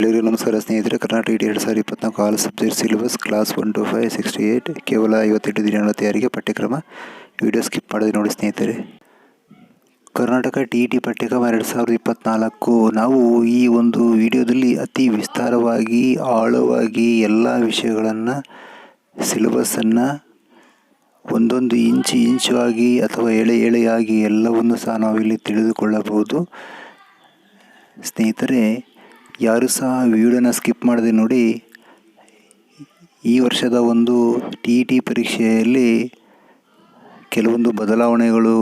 ಎಲ್ಲರಿಗೂ ನಮಸ್ಕಾರ ಸ್ನೇಹಿತರೆ, ಕರ್ನಾಟಕ ಡಿ ಎರಡು ಸಾವಿರದ ಇಪ್ಪತ್ನಾಲ್ಕು all subject syllabus class one two five sixty eight ಕೇವಲ ಐವತ್ತೆಂಟು ದಿನಗಳ ತಯಾರಿಗೆ ಪಠ್ಯಕ್ರಮ. ವಿಡಿಯೋ ಸ್ಕಿಪ್ ಮಾಡೋದು ನೋಡಿ ಸ್ನೇಹಿತರೆ. ಕರ್ನಾಟಕ ಟಿ ಇ ಟಿ ಪಠ್ಯಕ್ರಮ ಎರಡು ಸಾವಿರದ ಇಪ್ಪತ್ತ್ನಾಲ್ಕು ನಾವು ಈ ಒಂದು ವಿಡಿಯೋದಲ್ಲಿ ಅತಿ ವಿಸ್ತಾರವಾಗಿ, ಆಳವಾಗಿ ಎಲ್ಲ ವಿಷಯಗಳನ್ನು ಸಿಲೆಬಸ್ಸನ್ನು ಒಂದೊಂದು ಇಂಚು ಇಂಚು ಆಗಿ ಅಥವಾ ಎಳೆ ಎಳೆಯಾಗಿ ಎಲ್ಲವನ್ನು ಸಹ ನಾವಿಲ್ಲಿ ತಿಳಿದುಕೊಳ್ಳಬಹುದು. ಸ್ನೇಹಿತರೆ ಯಾರು ಸಹ ವಿಡಿಯೋನ ಸ್ಕಿಪ್ ಮಾಡದೆ ನೋಡಿ, ಈ ವರ್ಷದ ಒಂದು ಟಿ ಟಿ ಪರೀಕ್ಷೆಯಲ್ಲಿ ಕೆಲವೊಂದು ಬದಲಾವಣೆಗಳು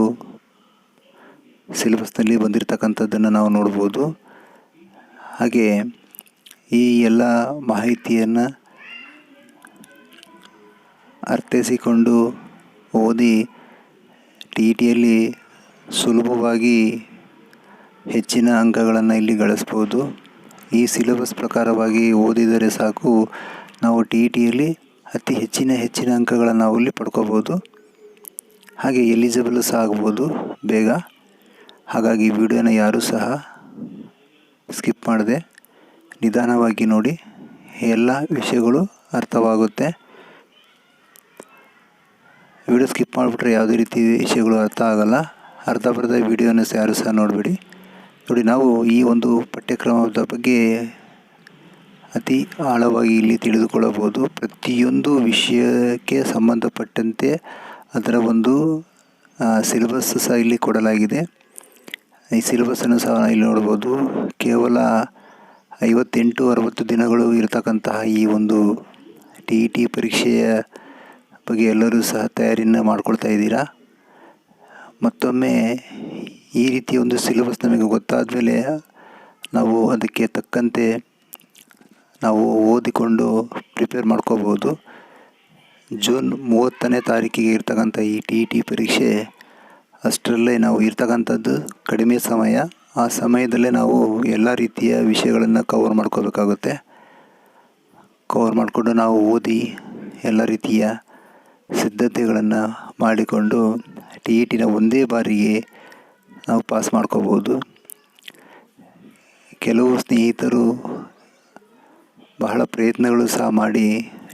ಸಿಲೆಬಸ್ನಲ್ಲಿ ಬಂದಿರತಕ್ಕಂಥದ್ದನ್ನು ನಾವು ನೋಡ್ಬೋದು. ಹಾಗೆ ಈ ಎಲ್ಲ ಮಾಹಿತಿಯನ್ನು ಅರ್ಥೈಸಿಕೊಂಡು ಓದಿ ಟಿ ಇ ಟಿಯಲ್ಲಿ ಸುಲಭವಾಗಿ ಹೆಚ್ಚಿನ ಅಂಕಗಳನ್ನು ಇಲ್ಲಿ ಗಳಿಸ್ಬೋದು. ಈ ಸಿಲೆಬಸ್ ಪ್ರಕಾರವಾಗಿ ಓದಿದರೆ ಸಾಕು. ನಾವು ಟಿ ಇ ಟಿಯಲ್ಲಿ ಅತಿ ಹೆಚ್ಚಿನ ಹೆಚ್ಚಿನ ಅಂಕಗಳನ್ನು ನಾವು ಇಲ್ಲಿ ಪಡ್ಕೋಬೋದು. ಹಾಗೆ ಎಲಿಜಿಬಲ್ ಸಹ ಆಗ್ಬೋದು ಬೇಗ. ಹಾಗಾಗಿ ವಿಡಿಯೋನ ಯಾರೂ ಸಹ ಸ್ಕಿಪ್ ಮಾಡದೆ ನಿಧಾನವಾಗಿ ನೋಡಿ. ಎಲ್ಲ ವಿಷಯಗಳು ಅರ್ಥವಾಗುತ್ತೆ. ವಿಡಿಯೋ ಸ್ಕಿಪ್ ಮಾಡಿಬಿಟ್ರೆ ಯಾವುದೇ ರೀತಿ ವಿಷಯಗಳು ಅರ್ಥ ಆಗಲ್ಲ. ಅರ್ಧ ಬರ್ಧ ವಿಡಿಯೋನ ಯಾರು ಸಹ ನೋಡಬೇಡಿ. ನೋಡಿ, ನಾವು ಈ ಒಂದು ಪಠ್ಯಕ್ರಮದ ಬಗ್ಗೆ ಅತಿ ಆಳವಾಗಿ ಇಲ್ಲಿ ತಿಳಿದುಕೊಳ್ಳಬಹುದು. ಪ್ರತಿಯೊಂದು ವಿಷಯಕ್ಕೆ ಸಂಬಂಧಪಟ್ಟಂತೆ ಅದರ ಒಂದು ಸಿಲೆಬಸ್ ಸಹ ಇಲ್ಲಿ ಕೊಡಲಾಗಿದೆ. ಈ ಸಿಲೆಬಸ್ಸನ್ನು ಸಹ ಇಲ್ಲಿ ನೋಡ್ಬೋದು ಕೇವಲ ಐವತ್ತೆಂಟು, ಅರವತ್ತು ದಿನಗಳು ಇರತಕ್ಕಂತಹ ಈ ಒಂದು ಟಿ ಇ ಟಿ ಪರೀಕ್ಷೆಯ ಬಗ್ಗೆ ಎಲ್ಲರೂ ಸಹ ತಯಾರಿಯನ್ನು ಮಾಡ್ಕೊಳ್ತಾ ಇದ್ದೀರಾ? ಮತ್ತೊಮ್ಮೆ ಈ ರೀತಿಯ ಒಂದು ಸಿಲೆಬಸ್ ನಮಗೆ ಗೊತ್ತಾದ ಮೇಲೆ ನಾವು ಅದಕ್ಕೆ ತಕ್ಕಂತೆ ನಾವು ಓದಿಕೊಂಡು ಪ್ರಿಪೇರ್ ಮಾಡ್ಕೋಬೋದು ಜೂನ್ ಮೂವತ್ತನೇ ತಾರೀಕಿಗೆ ಇರ್ತಕ್ಕಂಥ ಈ ಟಿ ಟಿ ಪರೀಕ್ಷೆ ಅಷ್ಟರಲ್ಲೇ ನಾವು ಇರ್ತಕ್ಕಂಥದ್ದು ಕಡಿಮೆ ಸಮಯ. ಆ ಸಮಯದಲ್ಲೇ ನಾವು ಎಲ್ಲ ರೀತಿಯ ವಿಷಯಗಳನ್ನು ಕವರ್ ಮಾಡ್ಕೋಬೇಕಾಗುತ್ತೆ. ಕವರ್ ಮಾಡಿಕೊಂಡು ನಾವು ಓದಿ ಎಲ್ಲ ರೀತಿಯ ಸಿದ್ಧತೆಗಳನ್ನು ಮಾಡಿಕೊಂಡು ಟಿ ಇ ಟಿನ ಒಂದೇ ಬಾರಿಗೆ ನಾವು ಪಾಸ್ ಮಾಡ್ಕೋಬೋದು ಕೆಲವು ಸ್ನೇಹಿತರು ಬಹಳ ಪ್ರಯತ್ನಗಳು ಸಹ ಮಾಡಿ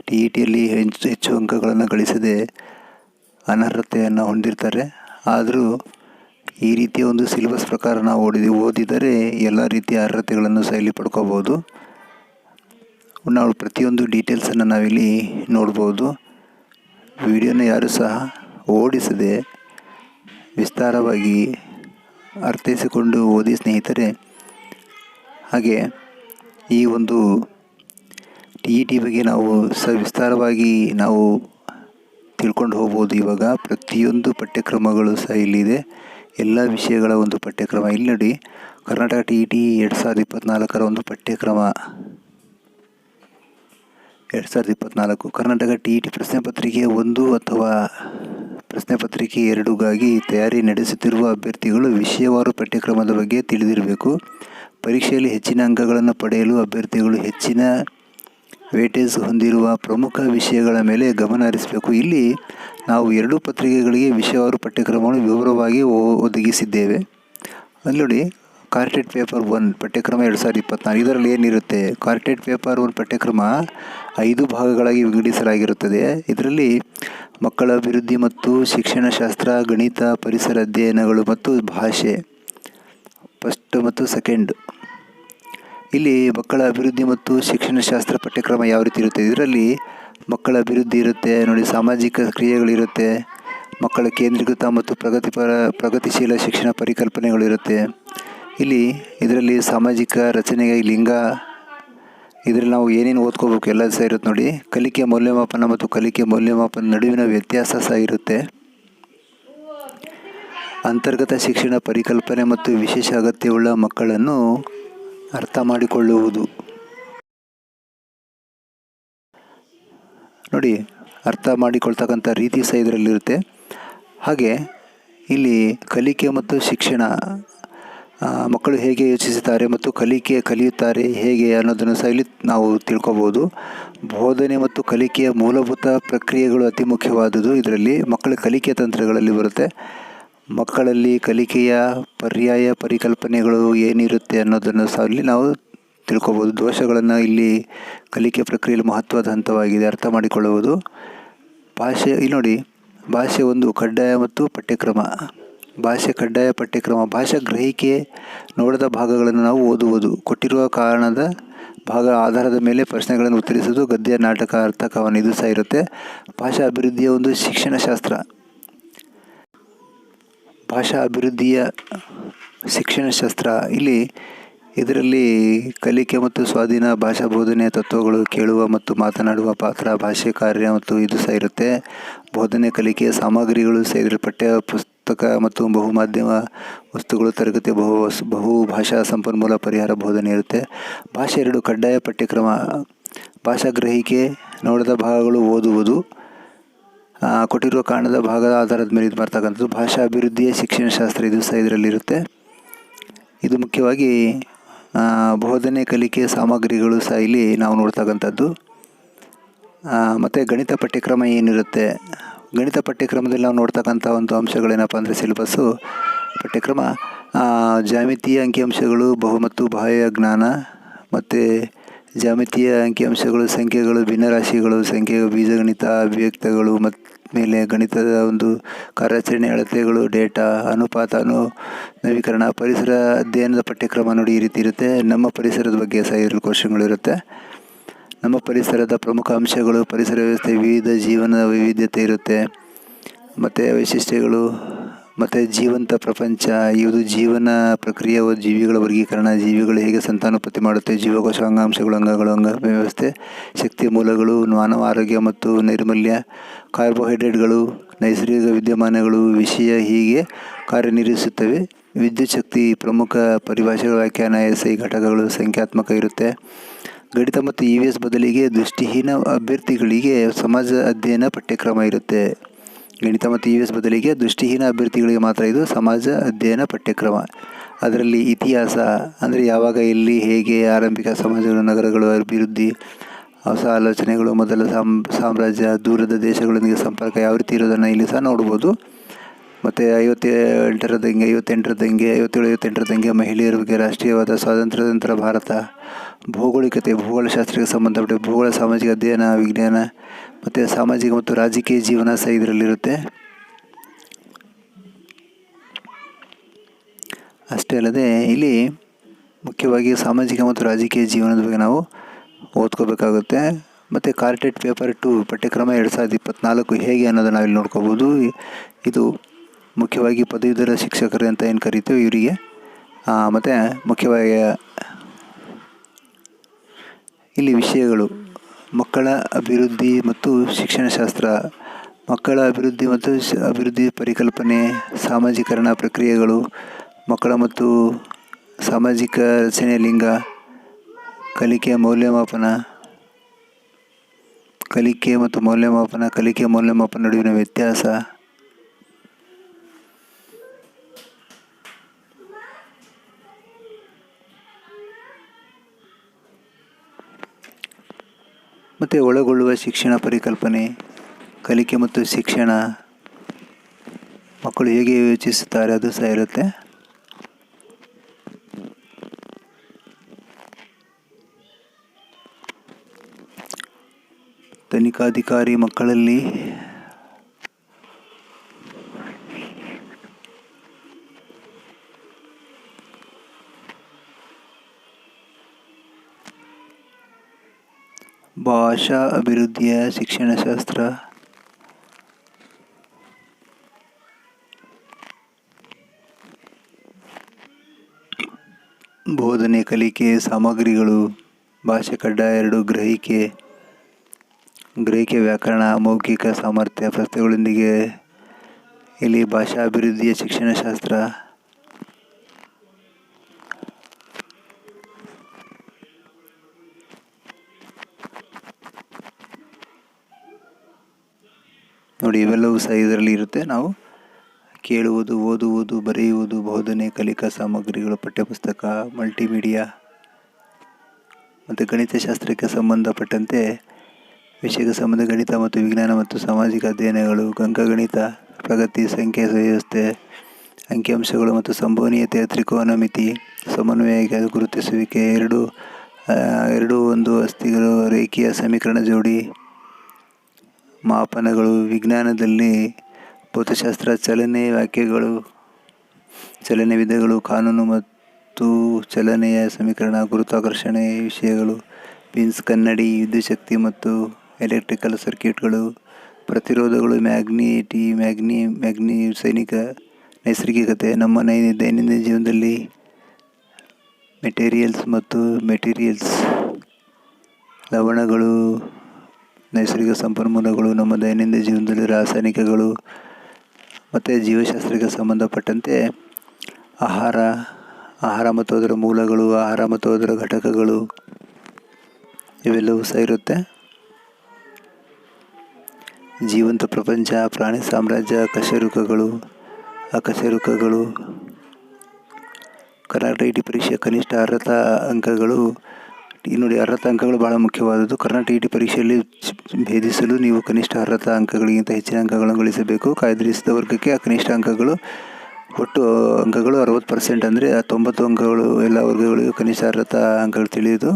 ಟಿ ಇ ಟಿಯಲ್ಲಿ ಹೆಚ್ಚು ಹೆಚ್ಚು ಅಂಕಗಳನ್ನು ಗಳಿಸದೆ ಅನರ್ಹತೆಯನ್ನು ಹೊಂದಿರ್ತಾರೆ. ಆದರೂ ಈ ರೀತಿಯ ಒಂದು ಸಿಲೆಬಸ್ ಪ್ರಕಾರ ನಾವು ಓಡಿದಿ ಓದಿದರೆ ಎಲ್ಲ ರೀತಿಯ ಅರ್ಹತೆಗಳನ್ನು ಸಹ ಇಲ್ಲಿ ಪಡ್ಕೋಬೋದು ನಾವು ಪ್ರತಿಯೊಂದು ಡೀಟೇಲ್ಸನ್ನು ನಾವಿಲ್ಲಿ ನೋಡ್ಬೋದು. ವಿಡಿಯೋನ ಯಾರು ಸಹ ಓಡಿಸದೆ ವಿಸ್ತಾರವಾಗಿ ಅರ್ಥೈಸಿಕೊಂಡು ಓದಿ ಸ್ನೇಹಿತರೆ, ಹಾಗೆ ಈ ಒಂದು ಟಿ ಇ ಟಿ ಬಗ್ಗೆ ನಾವು ಸವಿಸ್ತಾರವಾಗಿ ನಾವು ತಿಳ್ಕೊಂಡು ಹೋಗ್ಬೋದು. ಇವಾಗ ಪ್ರತಿಯೊಂದು ಪಠ್ಯಕ್ರಮಗಳು ಸಹ ಇಲ್ಲಿದೆ. ಎಲ್ಲ ವಿಷಯಗಳ ಒಂದು ಪಠ್ಯಕ್ರಮ. ಇಲ್ಲಿ ನೋಡಿ, ಕರ್ನಾಟಕ ಟಿ ಇ ಟಿ ಎರಡು ಸಾವಿರದ ಇಪ್ಪತ್ತ್ನಾಲ್ಕರ ಒಂದು ಪಠ್ಯಕ್ರಮ. ಎರಡು ಸಾವಿರದ ಇಪ್ಪತ್ತ್ನಾಲ್ಕು ಕರ್ನಾಟಕ ಟಿ ಇ ಟಿ ಪ್ರಶ್ನೆ ಪತ್ರಿಕೆ ಒಂದು ಅಥವಾ ಪ್ರಶ್ನೆ ಪತ್ರಿಕೆ ಎರಡುಗಾಗಿ ತಯಾರಿ ನಡೆಸುತ್ತಿರುವ ಅಭ್ಯರ್ಥಿಗಳು ವಿಷಯವಾರು ಪಠ್ಯಕ್ರಮದ ಬಗ್ಗೆ ತಿಳಿದಿರಬೇಕು. ಪರೀಕ್ಷೆಯಲ್ಲಿ ಹೆಚ್ಚಿನ ಅಂಕಗಳನ್ನು ಪಡೆಯಲು ಅಭ್ಯರ್ಥಿಗಳು ಹೆಚ್ಚಿನ ವೇಟೇಜ್ ಹೊಂದಿರುವ ಪ್ರಮುಖ ವಿಷಯಗಳ ಮೇಲೆ ಗಮನ ಹರಿಸಬೇಕು. ಇಲ್ಲಿ ನಾವು ಎರಡೂ ಪತ್ರಿಕೆಗಳಿಗೆ ವಿಷಯವಾರು ಪಠ್ಯಕ್ರಮವನ್ನು ವಿವರವಾಗಿ ಒದಗಿಸಿದ್ದೇವೆ. ಅಲ್ಲಿ ಕಾರ್ಟೆಡ್ ಪೇಪರ್ ಒನ್ ಪಠ್ಯಕ್ರಮ ಎರಡು ಸಾವಿರದ ಇಪ್ಪತ್ತ್ನಾಲ್ಕು ಇದರಲ್ಲಿ ಏನಿರುತ್ತೆ? ಕಾರ್ಟೆಡ್ ಪೇಪರ್ ಒನ್ ಪಠ್ಯಕ್ರಮ ಐದು ಭಾಗಗಳಾಗಿ ವಿಂಗಡಿಸಲಾಗಿರುತ್ತದೆ. ಇದರಲ್ಲಿ ಮಕ್ಕಳ ಅಭಿವೃದ್ಧಿ ಮತ್ತು ಶಿಕ್ಷಣಶಾಸ್ತ್ರ, ಗಣಿತ, ಪರಿಸರ ಅಧ್ಯಯನಗಳು ಮತ್ತು ಭಾಷೆ. ಫಸ್ಟ್ ಮತ್ತು ಸೆಕೆಂಡ್ ಇಲ್ಲಿ ಮಕ್ಕಳ ಅಭಿವೃದ್ಧಿ ಮತ್ತು ಶಿಕ್ಷಣಶಾಸ್ತ್ರ ಪಠ್ಯಕ್ರಮ ಯಾವ ರೀತಿ ಇರುತ್ತೆ? ಇದರಲ್ಲಿ ಮಕ್ಕಳ ಅಭಿವೃದ್ಧಿ ಇರುತ್ತೆ, ನೋಡಿ ಸಾಮಾಜಿಕ ಕ್ರಿಯೆಗಳಿರುತ್ತೆ ಮಕ್ಕಳ ಕೇಂದ್ರೀಕೃತ ಮತ್ತು ಪ್ರಗತಿಪರ, ಪ್ರಗತಿಶೀಲ ಶಿಕ್ಷಣ ಪರಿಕಲ್ಪನೆಗಳಿರುತ್ತೆ ಇಲ್ಲಿ ಇದರಲ್ಲಿ ಸಾಮಾಜಿಕ ರಚನೆಗೆ ಲಿಂಗ ಇದರಲ್ಲಿ ನಾವು ಏನೇನು ಓದ್ಕೋಬೇಕು ಎಲ್ಲ ಸಹ ಇರುತ್ತೆ ನೋಡಿ. ಕಲಿಕೆ ಮೌಲ್ಯಮಾಪನ ಮತ್ತು ಕಲಿಕೆ ಮೌಲ್ಯಮಾಪನ ನಡುವಿನ ವ್ಯತ್ಯಾಸ ಸಹ ಇರುತ್ತೆ. ಅಂತರ್ಗತ ಶಿಕ್ಷಣ ಪರಿಕಲ್ಪನೆ ಮತ್ತು ವಿಶೇಷ ಅಗತ್ಯವುಳ್ಳ ಮಕ್ಕಳನ್ನು ಅರ್ಥ ಮಾಡಿಕೊಳ್ಳುವುದು. ನೋಡಿ, ಅರ್ಥ ಮಾಡಿಕೊಳ್ತಕ್ಕಂಥ ರೀತಿ ಸಹ ಇದರಲ್ಲಿರುತ್ತೆ. ಹಾಗೆ ಇಲ್ಲಿ ಕಲಿಕೆ ಮತ್ತು ಶಿಕ್ಷಣ ಮಕ್ಕಳು ಹೇಗೆ ಯೋಚಿಸುತ್ತಾರೆ ಮತ್ತು ಕಲಿಕೆ ಕಲಿಯುತ್ತಾರೆ ಹೇಗೆ ಅನ್ನೋದನ್ನು ಸಹ ಇಲ್ಲಿ ನಾವು ತಿಳ್ಕೊಬೋದು. ಬೋಧನೆ ಮತ್ತು ಕಲಿಕೆಯ ಮೂಲಭೂತ ಪ್ರಕ್ರಿಯೆಗಳು ಅತಿ ಮುಖ್ಯವಾದುದು ಇದರಲ್ಲಿ ಮಕ್ಕಳ ಕಲಿಕೆ ತಂತ್ರಗಳಲ್ಲಿ ಬರುತ್ತೆ. ಮಕ್ಕಳಲ್ಲಿ ಕಲಿಕೆಯ ಪರ್ಯಾಯ ಪರಿಕಲ್ಪನೆಗಳು ಏನಿರುತ್ತೆ ಅನ್ನೋದನ್ನು ಸಹ ಇಲ್ಲಿ ನಾವು ತಿಳ್ಕೊಬೋದು. ದೋಷಗಳನ್ನು ಇಲ್ಲಿ ಕಲಿಕೆ ಪ್ರಕ್ರಿಯೆಯಲ್ಲಿ ಮಹತ್ವದ ಹಂತವಾಗಿದೆ. ಅರ್ಥ ಮಾಡಿಕೊಳ್ಳುವುದು. ಭಾಷೆ, ಇಲ್ಲಿ ನೋಡಿ. ಭಾಷೆ ಒಂದು ಕಡ್ಡಾಯ ಮತ್ತು ಪಠ್ಯಕ್ರಮ. ಭಾಷೆ ಕಡ್ಡಾಯ ಪಠ್ಯಕ್ರಮ ಭಾಷಾ ಗ್ರಹಿಕೆ ನೋಡದ ಭಾಗಗಳನ್ನು ನಾವು ಓದುವುದು. ಕೊಟ್ಟಿರುವ ಕಾರಣದ ಭಾಗ ಆಧಾರದ ಮೇಲೆ ಪ್ರಶ್ನೆಗಳನ್ನು ಉತ್ತರಿಸುವುದು ಗದ್ಯ ನಾಟಕ ಅರ್ಥ ಕವನ. ಇದು ಸಹ ಇರುತ್ತೆ. ಭಾಷಾ ಅಭಿವೃದ್ಧಿಯ ಒಂದು ಶಿಕ್ಷಣ ಶಾಸ್ತ್ರ. ಭಾಷಾ ಅಭಿವೃದ್ಧಿಯ ಶಿಕ್ಷಣಶಾಸ್ತ್ರ ಇಲ್ಲಿ ಇದರಲ್ಲಿ ಕಲಿಕೆ ಮತ್ತು ಸ್ವಾಧೀನ, ಭಾಷಾ ಬೋಧನೆಯ ತತ್ವಗಳು ಕೇಳುವ ಮತ್ತು ಮಾತನಾಡುವ ಪಾತ್ರ ಭಾಷೆ ಕಾರ್ಯ ಮತ್ತು ಇದು ಸಹ ಇರುತ್ತೆ. ಬೋಧನೆ, ಕಲಿಕೆಯ ಸಾಮಗ್ರಿಗಳು ಸಹ ಪಠ್ಯ ಪುಸ್ತಕ ಮತ್ತು ಬಹುಮಾಧ್ಯಮ ವಸ್ತುಗಳು ತರಗತಿ ಬಹು ಬಹು ಭಾಷಾ ಸಂಪನ್ಮೂಲ ಪರಿಹಾರ ಬೋಧನೆ ಇರುತ್ತೆ. ಭಾಷೆ ಎರಡು ಕಡ್ಡಾಯ ಪಠ್ಯಕ್ರಮ. ಭಾಷಾ ಗ್ರಹಿಕೆ, ನೋಡದ ಭಾಗಗಳು, ಓದುವುದು ಕೊಟ್ಟಿರುವ ಕಾಣದ ಭಾಗದ ಆಧಾರದ ಮೇಲೆ ಇದು ಮಾಡ್ತಕ್ಕಂಥದ್ದು. ಭಾಷಾ ಅಭಿವೃದ್ಧಿಯ ಶಿಕ್ಷಣಶಾಸ್ತ್ರ ಇದು ಸಹ ಇದರಲ್ಲಿರುತ್ತೆ. ಇದು ಮುಖ್ಯವಾಗಿ ಬೋಧನೆ, ಕಲಿಕೆ, ಸಾಮಗ್ರಿಗಳು ಸಹ ಇಲ್ಲಿ ನಾವು ನೋಡ್ತಕ್ಕಂಥದ್ದು. ಮತ್ತು ಗಣಿತ ಪಠ್ಯಕ್ರಮ ಏನಿರುತ್ತೆ? ಗಣಿತ ಪಠ್ಯಕ್ರಮದಲ್ಲಿ ನಾವು ನೋಡ್ತಕ್ಕಂಥ ಒಂದು ಅಂಶಗಳೇನಪ್ಪ ಅಂದರೆ ಸಿಲೆಬಸ್ಸು ಪಠ್ಯಕ್ರಮ. ಜಾಮಿತೀಯ ಅಂಕಿಅಂಶಗಳು ಬಹು ಮತ್ತು ಬಾಹ್ಯ ಜ್ಞಾನ ಮತ್ತು ಜಾಮಿತೀಯ ಅಂಕಿಅಂಶಗಳು, ಸಂಖ್ಯೆಗಳು, ಭಿನ್ನರಾಶಿಗಳು ಸಂಖ್ಯೆ ಬೀಜಗಣಿತ ಅಭಿವ್ಯಕ್ತಗಳು ಮತ್ತು ಮೇಲೆ ಗಣಿತದ ಒಂದು ಕಾರ್ಯಾಚರಣೆ ಅಳತೆಗಳು, ಡೇಟಾ, ಅನುಪಾತ, ಅನು ನವೀಕರಣ, ಪರಿಸರ ಅಧ್ಯಯನದ ಪಠ್ಯಕ್ರಮ ನೋಡಿ ಈ ರೀತಿ ಇರುತ್ತೆ. ನಮ್ಮ ಪರಿಸರದ ಬಗ್ಗೆ ಸಹ ಇರಲು ಕ್ವಶನ್ಗಳಿರುತ್ತೆ ನಮ್ಮ ಪರಿಸರದ ಪ್ರಮುಖ ಅಂಶಗಳು ಪರಿಸರ ವ್ಯವಸ್ಥೆ, ವಿವಿಧ ಜೀವನದ ವೈವಿಧ್ಯತೆ ಇರುತ್ತೆ. ಮತ್ತು ವೈಶಿಷ್ಟ್ಯಗಳು, ಮತ್ತು ಜೀವಂತ ಪ್ರಪಂಚ, ಇದು ಜೀವನ ಪ್ರಕ್ರಿಯೆ, ಜೀವಿಗಳ ವರ್ಗೀಕರಣ, ಜೀವಿಗಳು ಹೇಗೆ ಸಂತಾನೋತ್ಪತ್ತಿ ಮಾಡುತ್ತೆ, ಜೀವಕೋಶ ಅಂಗಾಂಶಗಳು, ಅಂಗಗಳು, ಅಂಗ ವ್ಯವಸ್ಥೆ, ಶಕ್ತಿ ಮೂಲಗಳು, ಮಾನವ ಆರೋಗ್ಯ ಮತ್ತು ನೈರ್ಮಲ್ಯ, ಕಾರ್ಬೋಹೈಡ್ರೇಟ್ಗಳು, ನೈಸರ್ಗಿಕ ವಿದ್ಯಮಾನಗಳು, ವಿಷಯ ಹೀಗೆ ಕಾರ್ಯನಿರ್ವಹಿಸುತ್ತವೆ. ವಿದ್ಯುತ್ ಶಕ್ತಿ ಪ್ರಮುಖ ಪರಿಭಾಷೆಗಳ ವ್ಯಾಖ್ಯಾನ ಎಸ್ ಐ ಘಟಕಗಳು ಸಂಖ್ಯಾತ್ಮಕ ಇರುತ್ತೆ. ಗಣಿತ ಮತ್ತು ಇ ವಿ ಎಸ್ ಬದಲಿಗೆ ದೃಷ್ಟಿಹೀನ ಅಭ್ಯರ್ಥಿಗಳಿಗೆ ಸಮಾಜ ಅಧ್ಯಯನ ಪಠ್ಯಕ್ರಮ ಇರುತ್ತೆ. ಗಣಿತ ಮತ್ತು ಯು ಎಸ್ ಬದಲಿಗೆ ದೃಷ್ಟಿಹೀನ ಅಭ್ಯರ್ಥಿಗಳಿಗೆ ಮಾತ್ರ ಇದು ಸಮಾಜ ಅಧ್ಯಯನ ಪಠ್ಯಕ್ರಮ. ಅದರಲ್ಲಿ ಇತಿಹಾಸ, ಅಂದರೆ ಯಾವಾಗ, ಎಲ್ಲಿ, ಹೇಗೆ, ಆರಂಭಿಕ ಸಮಾಜಗಳು, ನಗರಗಳು, ಅಭಿವೃದ್ಧಿ, ಹೊಸ ಆಲೋಚನೆಗಳು, ಮೊದಲ ಸಾಮ್, ಸಾಮ್ರಾಜ್ಯ, ದೂರದ ದೇಶಗಳೊಂದಿಗೆ ಸಂಪರ್ಕ ಯಾವ ರೀತಿ ಇರೋದನ್ನು ಇಲ್ಲಿ ಸಹ ನೋಡ್ಬೋದು. ಮತ್ತು ಐವತ್ತೆಂಟರದಂಗೆ ಐವತ್ತೆಂಟರದಂಗೆ ಐವತ್ತೇಳು ಐವತ್ತೆಂಟರದಂಗೆ ಮಹಿಳೆಯರ ಬಗ್ಗೆ ರಾಷ್ಟ್ರೀಯವಾದ ಸ್ವಾತಂತ್ರ್ಯ ನಂತರ ಭಾರತ ಭೌಗೋಳಿಕತೆ ಭೂಗೋಳಶಾಸ್ತ್ರಕ್ಕೆ ಸಂಬಂಧಪಟ್ಟ ಭೂಗೋಳ ಸಾಮಾಜಿಕ ಅಧ್ಯಯನ, ವಿಜ್ಞಾನ ಮತ್ತು ಸಾಮಾಜಿಕ ಮತ್ತು ರಾಜಕೀಯ ಜೀವನ ಸಹ ಇದರಲ್ಲಿರುತ್ತೆ. ಅಷ್ಟೇ ಅಲ್ಲದೆ ಇಲ್ಲಿ ಮುಖ್ಯವಾಗಿ ಸಾಮಾಜಿಕ ಮತ್ತು ರಾಜಕೀಯ ಜೀವನದ ಬಗ್ಗೆ ನಾವು ಓದ್ಕೋಬೇಕಾಗುತ್ತೆ. ಮತ್ತು ಕಾರ್ಟೆಟ್ ಪೇಪರ್ ಟು ಪಠ್ಯಕ್ರಮ ಎರಡು ಸಾವಿರದ ಇಪ್ಪತ್ತ್ನಾಲ್ಕು ಹೇಗೆ ಅನ್ನೋದನ್ನು ನಾವಿಲ್ಲಿ ನೋಡ್ಕೋಬೋದು. ಇದು ಮುಖ್ಯವಾಗಿ ಪದವೀಧರ ಶಿಕ್ಷಕರು ಅಂತ ಏನು ಕರಿತೀವಿ ಇವರಿಗೆ. ಮತ್ತು ಮುಖ್ಯವಾಗಿ ಇಲ್ಲಿ ವಿಷಯಗಳು. ಮಕ್ಕಳ ಅಭಿವೃದ್ಧಿ ಮತ್ತು ಶಿಕ್ಷಣಶಾಸ್ತ್ರ. ಮಕ್ಕಳ ಅಭಿವೃದ್ಧಿ ಮತ್ತು ಅಭಿವೃದ್ಧಿ ಪರಿಕಲ್ಪನೆ, ಸಾಮಾಜೀಕರಣ ಪ್ರಕ್ರಿಯೆಗಳು, ಮಕ್ಕಳ ಮತ್ತು ಸಾಮಾಜಿಕ ರಚನೆ ಲಿಂಗ, ಕಲಿಕೆ ಮೌಲ್ಯಮಾಪನ, ಕಲಿಕೆ ಮತ್ತು ಮೌಲ್ಯಮಾಪನ, ಕಲಿಕೆ ಮೌಲ್ಯಮಾಪನ ನಡುವಿನ ವ್ಯತ್ಯಾಸ. ಮತ್ತು ಒಳಗೊಳ್ಳುವ ಶಿಕ್ಷಣ ಪರಿಕಲ್ಪನೆ, ಕಲಿಕೆ ಮತ್ತು ಶಿಕ್ಷಣ ಮಕ್ಕಳು ಹೇಗೆ ಯೋಚಿಸುತ್ತಾರೆ ಅದು ಸಹ ಇರುತ್ತೆ. ತನಿಖಾಧಿಕಾರಿ ಮಕ್ಕಳಲ್ಲಿ ಭಾಷಾ ಅಭಿವೃದ್ಧಿಯ ಶಿಕ್ಷಣಶಾಸ್ತ್ರ ಬೋಧನೆ ಕಲಿಕೆ ಸಾಮಗ್ರಿಗಳು, ಭಾಷೆ ಕಡ್ಡಾಯ ಎರಡು ಗ್ರಹಿಕೆ ಗ್ರಹಿಕೆ ವ್ಯಾಕರಣ, ಮೌಖಿಕ ಸಾಮರ್ಥ್ಯ, ಪ್ರಶ್ನೆಗಳೊಂದಿಗೆ. ಇಲ್ಲಿ ಭಾಷಾ ಅಭಿವೃದ್ಧಿಯ ಶಿಕ್ಷಣಶಾಸ್ತ್ರ ನೋಡಿ, ಇವೆಲ್ಲವೂ ಸಹ ಇದರಲ್ಲಿ ಇರುತ್ತೆ. ನಾವು ಕೇಳುವುದು, ಓದುವುದು, ಬರೆಯುವುದು, ಬೋಧನೆ, ಕಲಿಕಾ ಸಾಮಗ್ರಿಗಳು, ಪಠ್ಯಪುಸ್ತಕ, ಮಲ್ಟಿಮೀಡಿಯಾ, ಮತ್ತು ಗಣಿತಶಾಸ್ತ್ರಕ್ಕೆ ಸಂಬಂಧಪಟ್ಟಂತೆ ವಿಷಯಕ್ಕೆ ಸಂಬಂಧ ಗಣಿತ ಮತ್ತು ವಿಜ್ಞಾನ ಮತ್ತು ಸಾಮಾಜಿಕ ಅಧ್ಯಯನಗಳು ಗಣಿತ ಪ್ರಗತಿ, ಸಂಖ್ಯೆ ವ್ಯವಸ್ಥೆ, ಅಂಕಿಅಂಶಗಳು ಮತ್ತು ಸಂಭವನೀಯತೆಯ ತ್ರಿಕೋನ ಮಿತಿ ಸಮನ್ವಯಕ್ಕೆ ಗುರುತಿಸುವಿಕೆ, ಎರಡು ಎರಡೂ, ಒಂದು ಅಸ್ಥಿಗಳು, ರೇಖೀಯ ಸಮೀಕರಣ ಜೋಡಿ ಮಾಪನಗಳು, ವಿಜ್ಞಾನದಲ್ಲಿ ಭೌತಶಾಸ್ತ್ರ, ಚಲನೆ ವಾಕ್ಯಗಳು ಚಲನೆ ವಿಧಗಳು, ಕಾನೂನು ಮತ್ತು ಚಲನೆಯ ಸಮೀಕರಣ, ಗುರುತ್ವಾಕರ್ಷಣೆ ವಿಷಯಗಳು ಪಿನ್ಸ್ ಕನ್ನಡಿ ವಿದ್ಯುಚ್ಛಕ್ತಿ ಮತ್ತು ಎಲೆಕ್ಟ್ರಿಕಲ್ ಸರ್ಕ್ಯೂಟ್ಗಳು, ಪ್ರತಿರೋಧಗಳು, ಮ್ಯಾಗ್ನಿಟಿ, ಮ್ಯಾಗ್ನಿ ಮ್ಯಾಗ್ನಿ ಸೈನಿಕ ನೈಸರ್ಗಿಕತೆ ನಮ್ಮ ನೈ ದೈನಂದಿನ ಜೀವನದಲ್ಲಿ ಮೆಟೀರಿಯಲ್ಸ್ ಮತ್ತು ಮೆಟೀರಿಯಲ್ಸ್ ಲವಣಗಳು ನೈಸರ್ಗಿಕ ಸಂಪನ್ಮೂಲಗಳು, ನಮ್ಮ ದೈನಂದಿನ ಜೀವನದಲ್ಲಿ ರಾಸಾಯನಿಕಗಳು ಮತ್ತು ಜೀವಶಾಸ್ತ್ರಕ್ಕೆ ಸಂಬಂಧಪಟ್ಟಂತೆ ಆಹಾರ ಆಹಾರ ಮತ್ತು ಅದರ ಮೂಲಗಳು, ಆಹಾರ ಮತ್ತು ಅದರ ಘಟಕಗಳು ಇವೆಲ್ಲವೂ ಸಹ ಇರುತ್ತೆ. ಜೀವಂತ ಪ್ರಪಂಚ, ಪ್ರಾಣಿ ಸಾಮ್ರಾಜ್ಯ, ಕಶೇರುಕಗಳು, ಅಕಶೇರುಕಗಳು, ಕರ್ನಾಟಕ ಇಟಿ ಪರೀಕ್ಷೆ ಕನಿಷ್ಠ ಅರ್ಹತಾ ಅಂಕಗಳು ಈ ನೋಡಿ ಅರ್ಹತಾ ಅಂಕಗಳು ಭಾಳ ಮುಖ್ಯವಾದದ್ದು. ಕರ್ನಾಟಕ ಇ ಟಿ ಪರೀಕ್ಷೆಯಲ್ಲಿ ಭೇದಿಸಲು ನೀವು ಕನಿಷ್ಠ ಅರ್ಹತಾ ಅಂಕಗಳಿಗಿಂತ ಹೆಚ್ಚಿನ ಅಂಕಗಳನ್ನು ಗಳಿಸಬೇಕು. ಕಾಯ್ದಿರಿಸಿದ ವರ್ಗಕ್ಕೆ ಆ ಕನಿಷ್ಠ ಅಂಕಗಳು ಒಟ್ಟು ಅಂಕಗಳು ಅರವತ್ತು ಪರ್ಸೆಂಟ್ ಅಂದರೆ ತೊಂಬತ್ತು ಅಂಕಗಳು ಎಲ್ಲ ವರ್ಗಗಳಿಗೂ ಕನಿಷ್ಠ ಅರ್ಹತಾ ಅಂಕಗಳು ತಿಳಿಯೋದು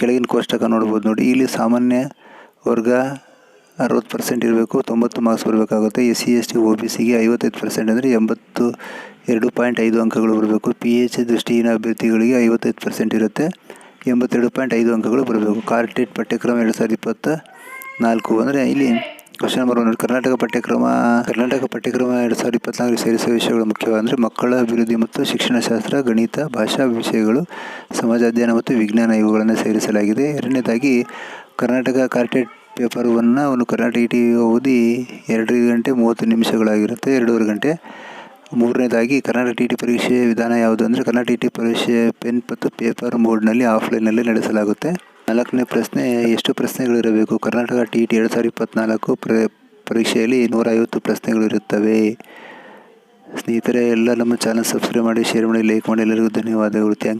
ಕೆಳಗಿನ ಕೋಷ್ಟಕ ನೋಡ್ಬೋದು ನೋಡಿ. ಇಲ್ಲಿ ಸಾಮಾನ್ಯ ವರ್ಗ ಅರವತ್ತು ಪರ್ಸೆಂಟ್ ಇರಬೇಕು, ತೊಂಬತ್ತು ಮಾರ್ಕ್ಸ್ ಬರಬೇಕಾಗುತ್ತೆ. S C S T O B ಸಿಗೆ ಐವತ್ತೈದು ಪರ್ಸೆಂಟ್ ಅಂದರೆ ಎಂಬತ್ತು, ಎರಡು ಪಾಯಿಂಟ್ ಐದು ಅಂಕಗಳು ಬರಬೇಕು. ಪಿ ಎಚ್ ದೃಷ್ಟಿಹೀನ ಅಭ್ಯರ್ಥಿಗಳಿಗೆ ಐವತ್ತೈದು ಪರ್ಸೆಂಟ್ ಇರುತ್ತೆ. ಎಂಬತ್ತೆರಡು ಪಾಯಿಂಟ್ ಐದು ಅಂಕಗಳು ಬರಬೇಕು. ಕಾರ್ಟೆಟ್ ಪಠ್ಯಕ್ರಮ ಎರಡು ಸಾವಿರದ ಇಪ್ಪತ್ತ ನಾಲ್ಕು ಅಂದರೆ ಇಲ್ಲಿ ಕ್ವಶನ್ ನಂಬರ್ ಒನ್ ಕರ್ನಾಟಕ ಪಠ್ಯಕ್ರಮ ಕರ್ನಾಟಕ ಪಠ್ಯಕ್ರಮ ಎರಡು ಸಾವಿರದ ಇಪ್ಪತ್ನಾಲ್ಕು ಸೇರಿಸುವ ವಿಷಯಗಳು ಮುಖ್ಯವಾದರೆ ಮಕ್ಕಳ ಅಭಿವೃದ್ಧಿ ಮತ್ತು ಶಿಕ್ಷಣಶಾಸ್ತ್ರ, ಗಣಿತ, ಭಾಷಾ ವಿಷಯಗಳು, ಸಮಾಜ ಅಧ್ಯಯನ ಮತ್ತು ವಿಜ್ಞಾನ ಇವುಗಳನ್ನು ಸೇರಿಸಲಾಗಿದೆ. ಎರಡನೇದಾಗಿ, ಕರ್ನಾಟಕ ಕಾರ್ಟೆಟ್ ಪೇಪರ್ ಒನ್ನ ಒಂದು ಕರ್ನಾಟಕ ಟಿ ಓದಿ ಎರಡು ಗಂಟೆ ಮೂವತ್ತು ನಿಮಿಷಗಳಾಗಿರುತ್ತೆ, ಎರಡೂವರೆ ಗಂಟೆ. ಮೂರನೇದಾಗಿ, ಕನ್ನಡ ಟಿ ಟಿ ಪರೀಕ್ಷೆ ವಿಧಾನ ಯಾವುದು ಅಂದರೆ, ಕನ್ನಡ ಟಿ ಟಿ ಪರೀಕ್ಷೆ ಪೆನ್ ಮತ್ತು ಪೇಪರ್ ಮೋಡ್ನಲ್ಲಿ ಆಫ್ಲೈನಲ್ಲಿ ನಡೆಸಲಾಗುತ್ತೆ. ನಾಲ್ಕನೇ ಪ್ರಶ್ನೆ, ಎಷ್ಟು ಪ್ರಶ್ನೆಗಳಿರಬೇಕು? ಕರ್ನಾಟಕ ಟಿ ಟಿ ಎರಡು ಸಾವಿರದ ಇಪ್ಪತ್ತ್ನಾಲ್ಕು ಪ್ರ, ಪರೀಕ್ಷೆಯಲ್ಲಿ ನೂರ ಐವತ್ತು ಪ್ರಶ್ನೆಗಳು ಇರುತ್ತವೆ ಸ್ನೇಹಿತರೆ, ಎಲ್ಲ ನಮ್ಮ ಚಾನಲ್ ಸಬ್ಸ್ಕ್ರೈಬ್ ಮಾಡಿ, ಶೇರ್ ಮಾಡಿ, ಲೈಕ್ ಮಾಡಿ, ಎಲ್ಲರಿಗೂ ಧನ್ಯವಾದಗಳು. ಥ್ಯಾಂಕ್